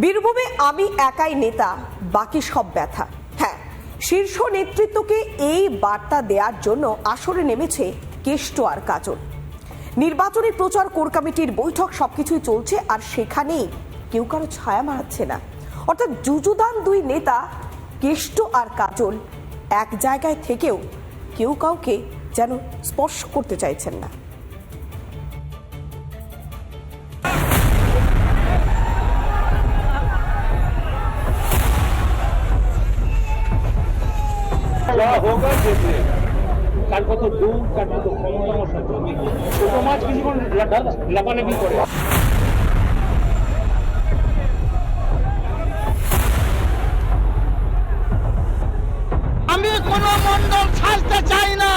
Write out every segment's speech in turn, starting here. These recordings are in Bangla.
বীরভূমে আমি একাই নেতা, বাকি সব ব্যথা। হ্যাঁ শীর্ষ নেতৃত্বকে এই বার্তা দেওয়ার জন্য আসরে নেমেছে কেষ্ট আর কাজল। নির্বাচনী প্রচার কোর কমিটির বৈঠক সবকিছুই চলছে আর সেখানেই কেউ কারও ছায়া মারাচ্ছে না। অর্থাৎ যুযুদান দুই নেতা, কেষ্ট আর কাজল, এক জায়গায় থেকেও কেউ কাউকে যেন স্পর্শ করতে চাইছেন না। হোক কার কত দূর কার কত ক্ষমতা আমার মাছ কিছুক্ষণ লাফালাফি করে আমি কোনো মন্ডল ছাড়তে চাই না।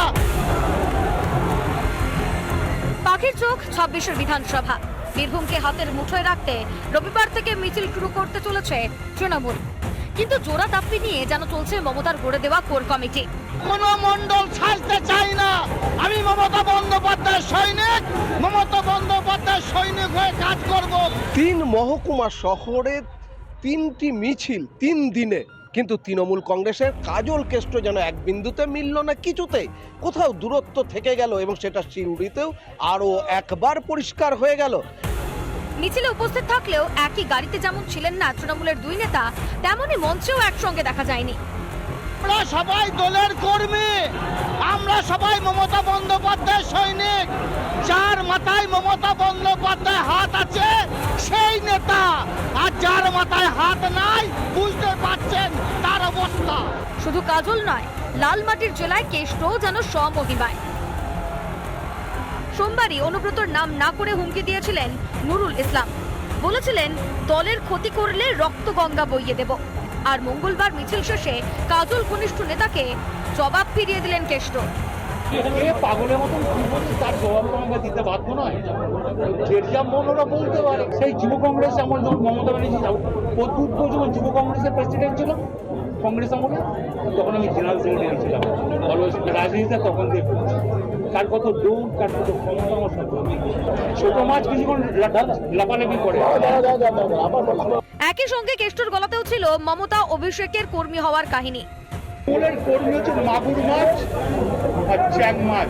পাখির চোখ ছাব্বিশের বিধানসভা। বীরভূমকে হাতের মুঠোয় রাখতে রবিবার থেকে মিছিল শুরু করতে চলেছে তৃণমূল। কিন্তু জোড়া তাপ্পি নিয়ে যেন চলছে মমতার গড়ে দেওয়া কোর কমিটি। কোনো মন্ডল ছাড়তে চাই না। আমি মমতা বন্দ্যোপাধ্যায় সৈনিক মমতা বন্দ্যোপাধ্যায় সৈনিক হয়ে কাজ করব। তিন মহকুমা শহরে তিনটি মিছিল তিন দিনে। কিন্তু তৃণমূল কংগ্রেসের কাজল কেষ্ট যেন এক বিন্দুতে মিলল না কিছুতেই কোথাও দূরত্ব থেকে গেল এবং সেটা সিউড়িতেও আরও একবার পরিষ্কার হয়ে গেল। মিছিলে উপস্থিত থাকলেও একই গাড়িতে যেমন ছিলেন না তৃণমূলের দুই নেতা তেমনই মঞ্চেও একসঙ্গে দেখা যায়নি। আমরা সবাই দলের কর্মী। আমরা সবাই মমতা বন্দ্যোপাধ্যায় সৈনিক। যার মাথায় মমতা বন্দ্যোপাধ্যায় হাত আছে সেই নেতা। আর যার মাথায় হাত নাই বুঝতে পারছেন তার অবস্থা। শুধু কাজল নয় লালমাটির জেলায় কেষ্ট যেন স্বমহিমায়। সোমবারই অনুব্রতর নাম না করে হুমকি দিয়েছিলেন নুরুল ইসলাম। বলেছিলেন, দলের ক্ষতি করলে রক্ত গঙ্গা বইয়ে দেব। আর মঙ্গলবার মিছিল শেষে কাজল ঘনিষ্ঠ নেতাকে জবাব ফিরিয়ে দিলেন কেষ্ট পাগলের বাধ্য বলতে সেই যুব কংগ্রেস আমার যখন মমতা ব্যানার্জি যুব কংগ্রেসের প্রেসিডেন্ট ছিল কংগ্রেস আমলে তখন আমি জেনারেল সেক্রেটারি ছিলাম। অলওয়েজ রাজনীতিতে তখন দিয়ে করছি কার কত দূর কার কত ক্ষমতা আমার সাথে ছোট মাছ কিছুক্ষণ লাফালাফি করে। একই সঙ্গে কেষ্টর গলাতেও ছিল মমতা অভিষেকের কর্মী হওয়ার কাহিনী। মূলের কর্মী হচ্ছে মাগুর মাছ আর চ্যাং মাছ।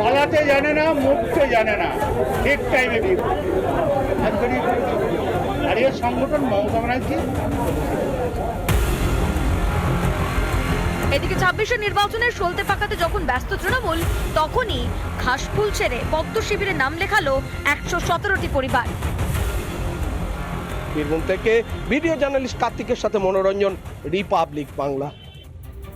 পালাতে জানে না মুখতে জানে না। ঠিক টাইমে বিয়ে আর এর সংগঠন মমতা ব্যানার্জি। এদিকে ছাব্বিশের নির্বাচনের সলতে পাকাতে যখন ব্যস্ত তৃণমূল, তখনই ঘাসফুল ছেড়ে পদ্ম শিবিরে নাম লেখালো একশো সতেরোটি পরিবার। বীরভূম থেকে ভিডিও জার্নালিস্ট কার্তিকের সাথে মনোরঞ্জন, রিপাবলিক বাংলা।